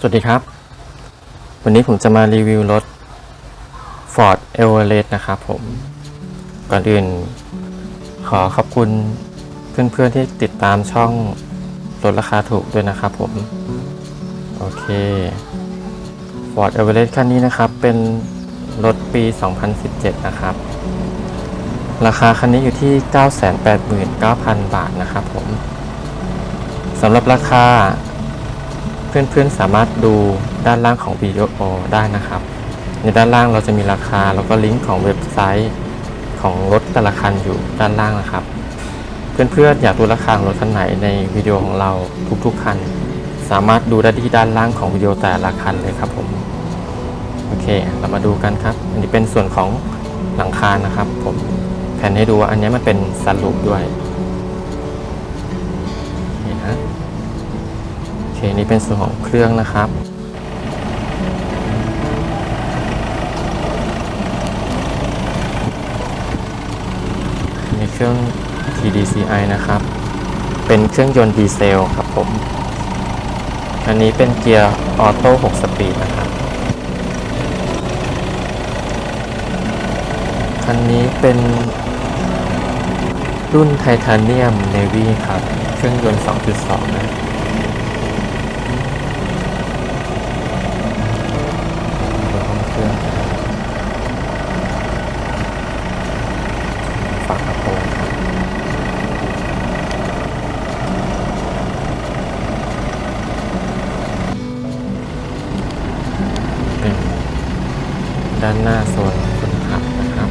สวัสดีครับ วันนี้ผมจะมารีวิวรถ Ford Everest นะครับผม ก่อนอื่น ขอขอบคุณเพื่อนๆที่ติดตามช่องรถราคาถูกด้วยนะครับผม โอเค Ford Everest คันนี้นะครับ เป็นรถปี 2017 นะครับ ราคาคันนี้อยู่ที่ 989,000 บาทนะครับผมสำหรับราคา เพื่อนๆสามารถดูด้านล่างของวิดีโอได้นะครับ ในด้านล่างเราจะมีราคาแล้วก็ลิงก์ของเว็บไซต์ของรถแต่ละคันอยู่ด้านล่างนะครับ เพื่อนๆอยากดูราคาของรถคันไหนในวิดีโอของเราทุกๆคัน สามารถดูได้ที่ด้านล่างของวิดีโอแต่ละคันเลยครับผมโอเค เรามาดูกันครับ อันนี้เป็นส่วนของหลังคานะครับ ผมแผนให้ดูว่าอันนี้มันเป็นซันลูปด้วย นี่เป็นส่วนของเครื่องนะครับ มีเครื่อง TDCI นะครับ เป็นเครื่องยนต์ดีเซลครับผม อันนี้เป็นเกียร์ออโต้6สปีดนะครับคันนี้เป็นรุ่นไทเทเนียมเนวีครับ เครื่องยนต์ 2.2 นะ ด้านหน้าโซนคนขับนะครับ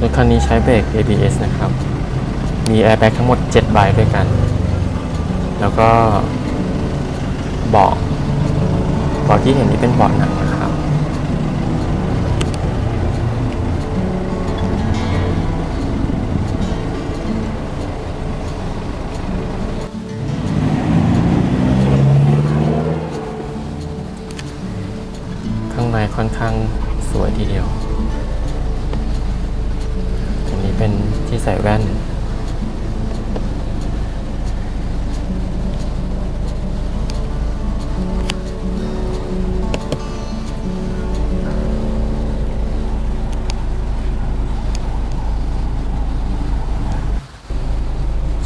รถคันนี้ใช้เบรก ABS นะครับ มีแอร์แบ็กทั้งหมด 7 ใบด้วยกัน แล้วก็เบาะเบาะที่เห็นนี้เป็นเบาะหนังนะครับ ในค่อนข้างสวยทีเดียวอันนี้เป็นที่ใส่แว่น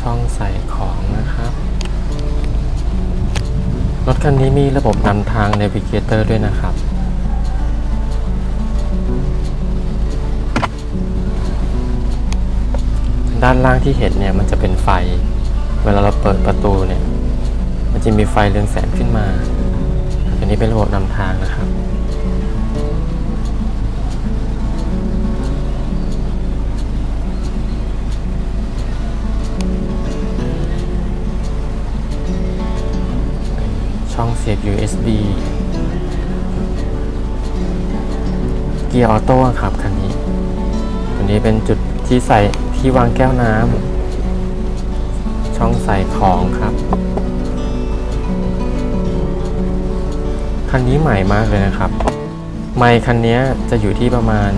ช่องใส่ของนะครับรถคันนี้มีระบบนำทาง Navigator ด้วยนะครับ ด้านล่างที่เห็นเนี่ยมันจะเป็นไฟ เวลาเราเปิดประตูเนี่ย มันจะมีไฟเรืองแสงขึ้นมา อันนี้เป็นระบบนำทางนะครับ ช่องเสียบ USB เกียร์ออโต้ครับคันนี้ ตัวนี้เป็นจุดที่ใส่ ที่วางแก้วน้ำช่องใส่ของครับ คันนี้ใหม่มากเลยนะครับ ไมค์คันนี้จะอยู่ที่ประมาณ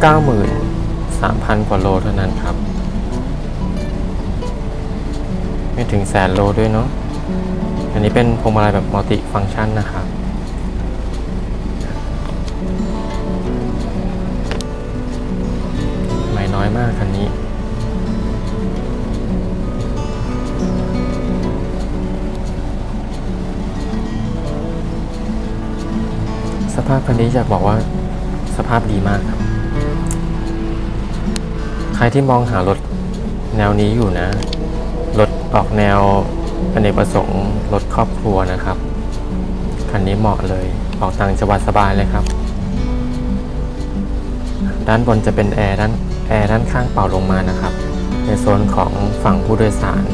93,000 กว่าโลเท่านั้นครับ ไม่ถึงแสนโลด้วยเนาะอันนี้เป็นพวงมาลัยแบบมัลติฟังก์ชันนะครับ ภาพคันนี้อยากบอกว่าสภาพดีมากครับ ใครที่มองหารถแนวนี้อยู่นะ รถออกแนวอเนกประสงค์รถครอบครัวนะครับ คันนี้เหมาะเลยออกต่างจังหวัดสบายเลยครับ ด้านบนจะเป็นแอร์ด้านแอร์ด้านข้างเป่าลงมานะครับ ในโซนของฝั่งผู้โดยสาร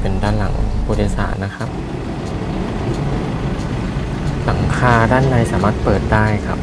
เป็นด้านหลังผู้โดยสารนะครับ หลังคาด้านในสามารถเปิดได้ครับ